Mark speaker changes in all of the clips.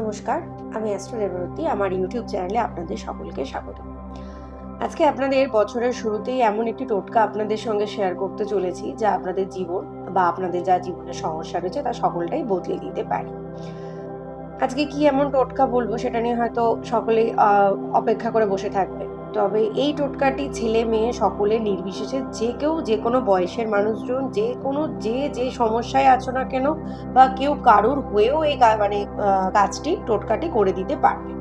Speaker 1: নমস্কার, আমি অ্যাস্ট্রো দেবরতী আমার ইউটিউব চ্যানেলে আপনাদের সকলকে স্বাগত। আজকে আপনাদের বছরের শুরুতেই এমন একটি টোটকা আপনাদের সঙ্গে শেয়ার করতে চলেছি, যা আপনাদের জীবন বা আপনাদের যা জীবনের সমস্যা রয়েছে তা সকলটাই বদলে দিতে পারে। আজকে কি এমন টোটকা বলব সেটা নিয়ে হয়তো সকলেই অপেক্ষা করে বসে থাকবে। তবে এই টোটকাটি ছেলে মেয়ে সকলে নির্বিশেষে যে কেউ যে কোনো বয়সের মানুষজন, যে কোনো যে যে সমস্যায় আছো না কেন বা কেউ কারুর হয়েও এই মানে কাজটি, টোটকাটি করে দিতে পারবে।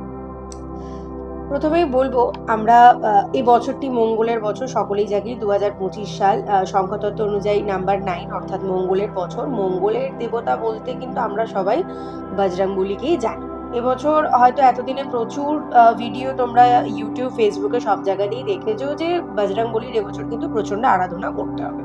Speaker 1: প্রথমেই বলব, আমরা এই বছরটি মঙ্গলের বছর, সকলেই জানি দু হাজার পঁচিশ সাল সংখ্যাতত্ত্ব অনুযায়ী নাম্বার নাইন, অর্থাৎ মঙ্গলের বছর। মঙ্গলের দেবতা বলতে কিন্তু আমরা সবাই বজরংবলীকেই জানি। এবছর হয়তো এতদিনে প্রচুর ভিডিও তোমরা ইউটিউব ফেসবুকে সব জায়গাতেই দেখেছ যে বজরংবলীর এবছর কিন্তু প্রচণ্ড আরাধনা করতে হবে।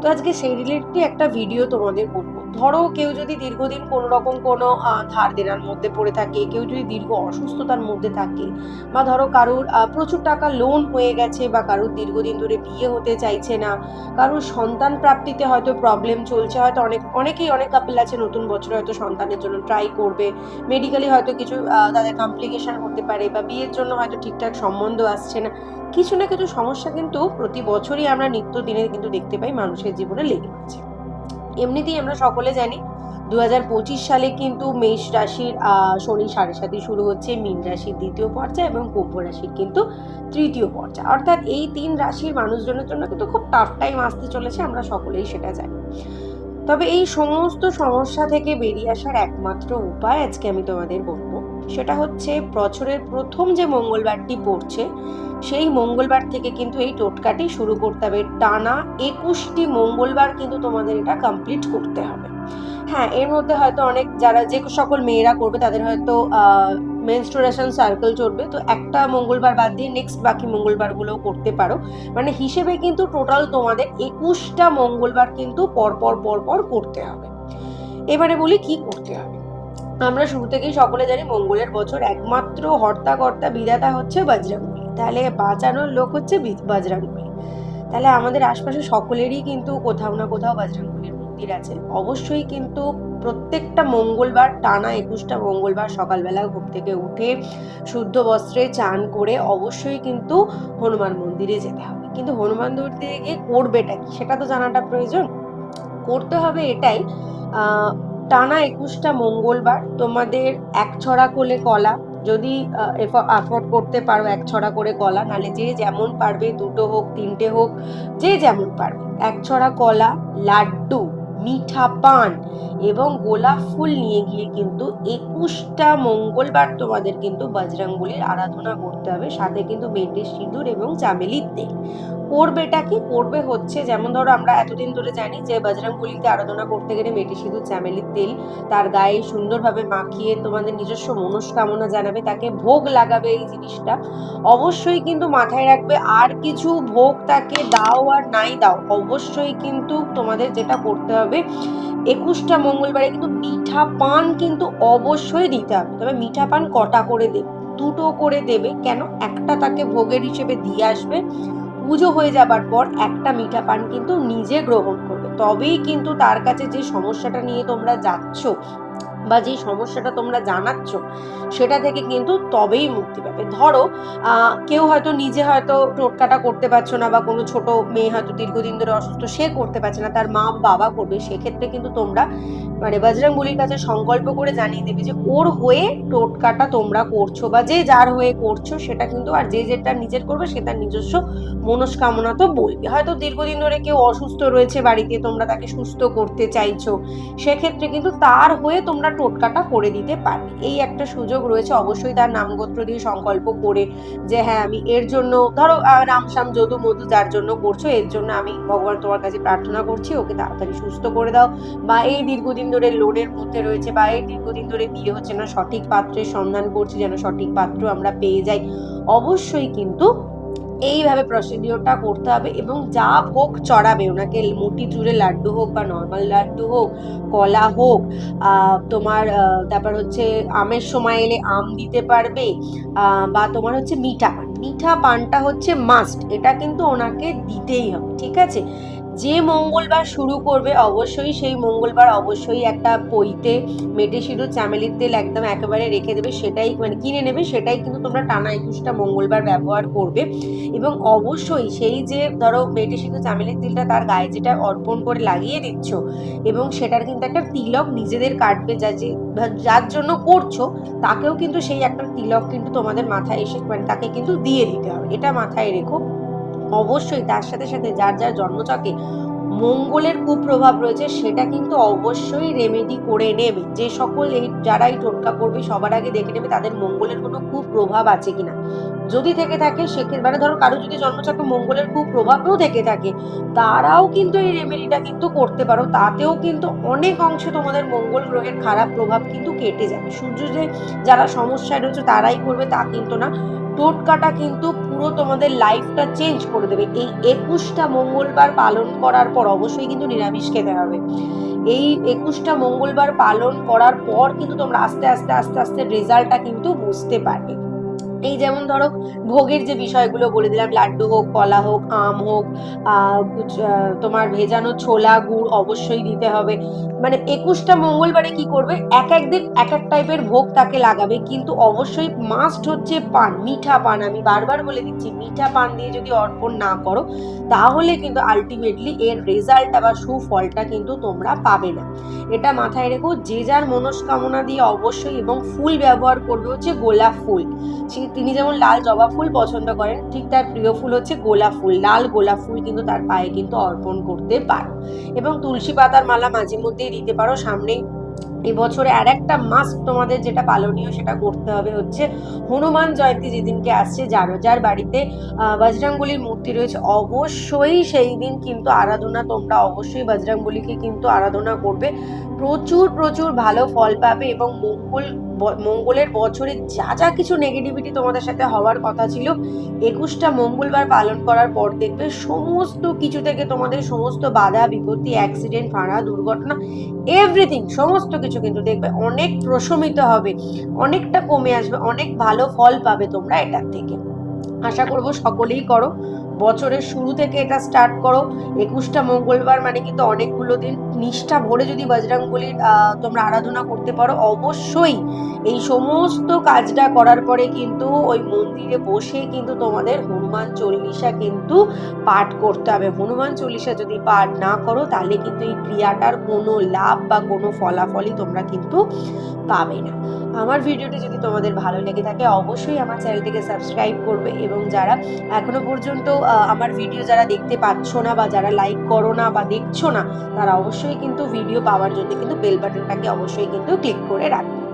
Speaker 1: তো আজকে সেই রিলেটেড একটা ভিডিও তোমাদের বলব ধরো কেউ যদি দীর্ঘদিন কোনো রকম কোনো ধার দেনার মধ্যে পড়ে থাকে, কেউ যদি দীর্ঘ অসুস্থতার মধ্যে থাকে বা ধরো কারুর প্রচুর টাকা লোন হয়ে গেছে বা কারুর দীর্ঘদিন ধরে বিয়ে হতে চাইছে না, কারুর সন্তান প্রাপ্তিতে হয়তো প্রবলেম চলছে, হয়তো অনেক, অনেকেই অনেক কাপিল আছে নতুন বছরে হয়তো সন্তানের জন্য ট্রাই করবে মেডিকেলি হয়তো কিছু তাদের কমপ্লিকেশান হতে পারে বা বিয়ের জন্য হয়তো ঠিকঠাক সম্বন্ধ আসছে না, কিছু না কিছু সমস্যা কিন্তু প্রতি বছরই আমরা নিত্য দিনে কিন্তু দেখতে পাই মানুষের জীবনে লেগে আছে এমনিতেই আমরা সকলে জানি দু হাজার পঁচিশ সালে কিন্তু মেষ রাশির শনি সাড়ে সাথে শুরু হচ্ছে, মীন রাশির দ্বিতীয় পর্যায়ে এবং কুম্ভ রাশির কিন্তু তৃতীয় পর্যায়ে। অর্থাৎ এই তিন রাশির মানুষজনের জন্য কিন্তু খুব টাফ টাইম আসতে চলেছে, আমরা সকলেই সেটা জানি। তবে এই সমস্ত সমস্যা থেকে বেরিয়ে আসার একমাত্র উপায় আজকে আমি তোমাদের বলব সেটা হচ্ছে বছরের প্রথম যে মঙ্গলবারটি পড়ছে, সেই মঙ্গলবার থেকে কিন্তু এই টোটকাটি শুরু করতে হবে। টানা একুশটি মঙ্গলবার কিন্তু তোমাদের এটা কমপ্লিট করতে হবে। হ্যাঁ এর মধ্যে হয়তো অনেক যারা যে সকল মেয়েরা করবে, তাদের হয়তো মেনস্ট্রুয়েশন সার্কেল চলবে তো একটা মঙ্গলবার বাদ দিয়ে নেক্সট বাকি মঙ্গলবারগুলোও করতে পারো। মানে হিসেবে কিন্তু টোটাল তোমাদের একুশটা মঙ্গলবার কিন্তু পরপর পরপর করতে হবে। এবারে বলি কি করতে হবে? আমরা শুরু থেকেই সকলে জানি মঙ্গলের বছর একমাত্র হর্তাকর্তা বিধাতা হচ্ছে বজরঙ্গলী তাহলে বাঁচানোর লোক হচ্ছে বি- বজরঙ্গলী তাহলে আমাদের আশপাশে সকলেরই কিন্তু কোথাও না কোথাও বজরঙ্গলীর মন্দির আছে। অবশ্যই কিন্তু প্রত্যেকটা মঙ্গলবার টানা একুশটা মঙ্গলবার সকালবেলা ঘুম থেকে উঠে শুদ্ধ বস্ত্রে চান করে অবশ্যই কিন্তু হনুমান মন্দিরে যেতে হবে। কিন্তু হনুমান মন্দিরে গিয়ে করবেটা কি? সেটা তো জানাটা প্রয়োজন। করতে হবে এটাই। টানা একুশটা মঙ্গলবার তোমাদের এক ছড়া কোলে কলা, যদি অ্যাফোর্ড করতে পারো এক ছড়া করে কলা নালে যে যেমন পারবে দুটো হোক, তিনটে হোক, যে যেমন পারবে। এক ছড়া কলা, লাড্ডু, মিঠা পান এবং গোলাপ ফুল নিয়ে গিয়ে কিন্তু একুশটা মঙ্গলবার তোমাদের কিন্তু বজরংবলির আরাধনা করতে হবে। সাথে কিন্তু মেটে সিঁদুর এবং চামেলির তেল। করবেটা কি? করবে হচ্ছে, যেমন ধরো আমরা এতদিন ধরে জানি যে বজরং বজরংবলিকে আরাধনা করতে গেলে মেটে সিঁদুর চামেলির তেল, তার গায়ে সুন্দরভাবে মাখিয়ে তোমাদের নিজস্ব মনস্কামনা জানাবে, তাকে ভোগ লাগাবে এই জিনিসটা। অবশ্যই কিন্তু মাথায় রাখবে, আর কিছু ভোগ তাকে দাও আর নাই দাও, অবশ্যই কিন্তু তোমাদের যেটা করতে হবে, একুশটা মঙ্গলবারে কিন্তু মিঠা পান কিন্তু অবশ্যই দিতে হবে। তবে মিঠা পান কটা করে দেবে দুটো করে দেবে, কেন? একটা তাকে ভোগের হিসেবে দিয়ে আসবে পুজো হয়ে যাবার পর একটা মিঠা পান কিন্তু নিজে গ্রহণ করবে। তবেই কিন্তু তার কাছে যে সমস্যাটা নিয়ে তোমরা যাচ্ছ বা যে সমস্যাটা তোমরা জানাচ্ছ, সেটা থেকে কিন্তু তবেই মুক্তি পাবে। ধরো কেউ হয়তো নিজে হয়তো টোটকাটা করতে পারছ না বা কোনো ছোট মেয়ে হয়তো দীর্ঘদিন ধরে অসুস্থ, সে করতে পারছে না, তার মা বাবা করবে, সেক্ষেত্রে কিন্তু তোমরা মানে বজরং বলির কাছে সংকল্প করে জানিয়ে দেবে যে, ওর হয়ে টোটকাটা তোমরা করছ বা যে যার হয়ে করছ, সেটা কিন্তু আর যে যেটা নিজের করবে, সে তার নিজস্ব মনস্কামনা তো বলবে। হয়তো দীর্ঘদিন ধরে কেউ অসুস্থ রয়েছে বাড়িতে, তোমরা তাকে সুস্থ করতে চাইছো, সেক্ষেত্রে কিন্তু তার হয়ে তোমরা টোটকাটা করে দিতে পারবে এই একটা সুযোগ রয়েছে। অবশ্যই তার নামগোত্র দিয়ে সংকল্প করে যে হ্যাঁ আমি এর জন্য, ধরো রাম শ্যাম যদু মধু যার জন্য করছ, এর জন্য আমি ভগবান তোমার কাছে প্রার্থনা করছি, ওকে তাড়াতাড়ি সুস্থ করে দাও। বা এই দীর্ঘদিন ধরে লোনের মধ্যে রয়েছে বা এই দীর্ঘদিন ধরে বিয়ে হচ্ছে না, সঠিক পাত্রের সন্ধান করছি যেন সঠিক পাত্র আমরা পেয়ে যাই। অবশ্যই কিন্তু এইভাবে প্রসিডিওরটা করতে হবে এবং যা ভোগ চড়াবে। ওনাকে মুটি চুড়ে লাড্ডু হোক বা নর্মাল লাড্ডু হোক, কলা হোক তোমার তারপর হচ্ছে আমের সময় এলে আম দিতে পারবে বা তোমার হচ্ছে মিঠা পান। মিঠা পানটা হচ্ছে মাস্ট এটা কিন্তু ওনাকে দিতেই হবে, ঠিক আছে? যে মঙ্গলবার শুরু করবে অবশ্যই সেই মঙ্গলবার অবশ্যই একটা পইতে, মেটে সিঁদুর, চামেলির তেল একদম একেবারে রেখে দেবে, সেটাই মানে কিনে নেবে, সেটাই কিন্তু তোমরা টানা একুশটা মঙ্গলবার ব্যবহার করবে। এবং অবশ্যই সেই যে ধরো বেটে সিদ্ধ চামেলির তিলটা তার গায়ে যেটা অর্পণ করে লাগিয়ে দিচ্ছ এবং সেটার কিন্তু একটা তিলক নিজেদের কাটবে যা যে যার জন্য করছ, তাকেও কিন্তু সেই একটা তিলক কিন্তু তোমাদের মাথায় এসে মানে তাকে কিন্তু দিয়ে দিতে হবে। এটা মাথায় রেখো। অবশ্যই তার সাথে সাথে যার যার জন্মচকে মঙ্গলের কুপ্রভাব রয়েছে, সেটা কিন্তু অবশ্যই রেমেডি করে নেবে। যে সকল এই যারা এই টোটকা করবে, সবার আগে দেখে নেবে তাদের মঙ্গলের কোনো কুপ্রভাব আছে কিনা। যদি থেকে থাকে, সেক্ষেত্রে মানে ধরো কারও যদি জন্মচক্রে মঙ্গলের কুপ্রভাবও থেকে থাকে, তারাও কিন্তু এই রেমেডিটা কিন্তু করতে পারো। তাতেও কিন্তু অনেক অংশে তোমাদের মঙ্গল গ্রহের খারাপ প্রভাব কিন্তু কেটে যাবে। সূর্য যে যারা সমস্যায় রয়েছে, তারাই করবে, তা কিন্তু না। টোটকাটা কিন্তু পুরো তোমাদের লাইফটা চেঞ্জ করে দেবে। এই একুশটা মঙ্গলবার পালন করার পর অবশ্যই কিন্তু নিরামিষ খেতে হবে। এই একুশটা মঙ্গলবার পালন করার পর কিন্তু তোমরা আস্তে আস্তে আস্তে আস্তে রেজাল্টটা কিন্তু বুঝতে পারবে। এই যেমন ধরো ভোগের যে বিষয়গুলো বলে দিলাম, লাড্ডু হোক, কলা হোক, আম হোক তোমার ভেজানো ছোলা, গুড় অবশ্যই দিতে হবে। মানে একুশটা মঙ্গলবারে কি করবে? এক এক দিন এক এক টাইপের ভোগ তাকে লাগাবে, কিন্তু অবশ্যই মাস্ট হচ্ছে পান, মিঠা পান। আমি বারবার বলে দিচ্ছি, মিঠা পান দিয়ে যদি অর্পণ না করো, তাহলে কিন্তু আলটিমেটলি এর রেজাল্টটা বা সুফলটা কিন্তু তোমরা পাবে না। এটা মাথায় রেখো, যে যার মনস্কামনা দিয়ে অবশ্যই এবং ফুল ব্যবহার করবে হচ্ছে গোলাপ ফুল। তিনি যেমন লাল জবা ফুল পছন্দ করেন, ঠিক তার প্রিয় ফুল হচ্ছে গোলাপ ফুল। লাল গোলাপ ফুল কিন্তু তার পায়ে কিন্তু অর্পণ করতে পারো। এবং তুলসী পাতার মালা মাঝে মধ্যেই দিতে পারো, সামনেই এবছরে আর একটা মাস্ট তোমাদের যেটা পালনীয় সেটা করতে হবে হচ্ছে হনুমান জয়ন্তী যেদিনকে আসছে যার যার বাড়িতে আহ, বজরংবলির মূর্তি রয়েছে অবশ্যই সেই দিন কিন্তু আরাধনা তোমরা অবশ্যই বজরংবলিকে কিন্তু আরাধনা করবে। প্রচুর প্রচুর ভালো ফল পাবে এবং মঙ্গল মঙ্গলের বছরে যা যা কিছু নেগেটিভিটি তোমাদের সাথে হওয়ার কথা ছিল একুশটা মঙ্গলবার পালন করার পর দেখবে সমস্ত কিছু থেকে তোমাদের সমস্ত বাধা বিপত্তি অ্যাক্সিডেন্ট ভাড়া দুর্ঘটনা এভরিথিং সমস্ত কিছু কিন্তু দেখবে অনেক প্রশমিত হবে, অনেকটা কমে আসবে, অনেক ভালো ফল পাবে তোমরা এটার থেকে। আশা করব সকলেই করো। বছরের শুরু থেকে এটা স্টার্ট করো। একুশটা মঙ্গলবার মানে কিন্তু অনেকগুলো দিন নিষ্ঠা ভরে যদি বজরংবলির আহ, তোমরা আরাধনা করতে পারো অবশ্যই এই সমস্ত কাজটা করার পরে কিন্তু ওই মন্দিরে বসে কিন্তু তোমাদের হনুমান চল্লিশা কিন্তু পাঠ করতে হবে। হনুমান চল্লিশা যদি পাঠ না করো তাহলে কিন্তু এই ক্রিয়াটার কোনো লাভ বা কোনো ফলাফলই তোমরা কিন্তু পাবে না। আমার ভিডিওটি যদি তোমাদের ভালো লেগে থাকে অবশ্যই আমার চ্যানেলটিকে সাবস্ক্রাইব করবে এবং যারা এখনও পর্যন্ত আমার ভিডিও যারা দেখতে পাচ্ছ না বা যারা লাইক করো না বা দেখছ না, তারা অবশ্যই কিন্তু ভিডিও পাওয়ার জন্য কিন্তু বেল বাটনটাকে অবশ্যই কিন্তু ক্লিক করে রাখবে।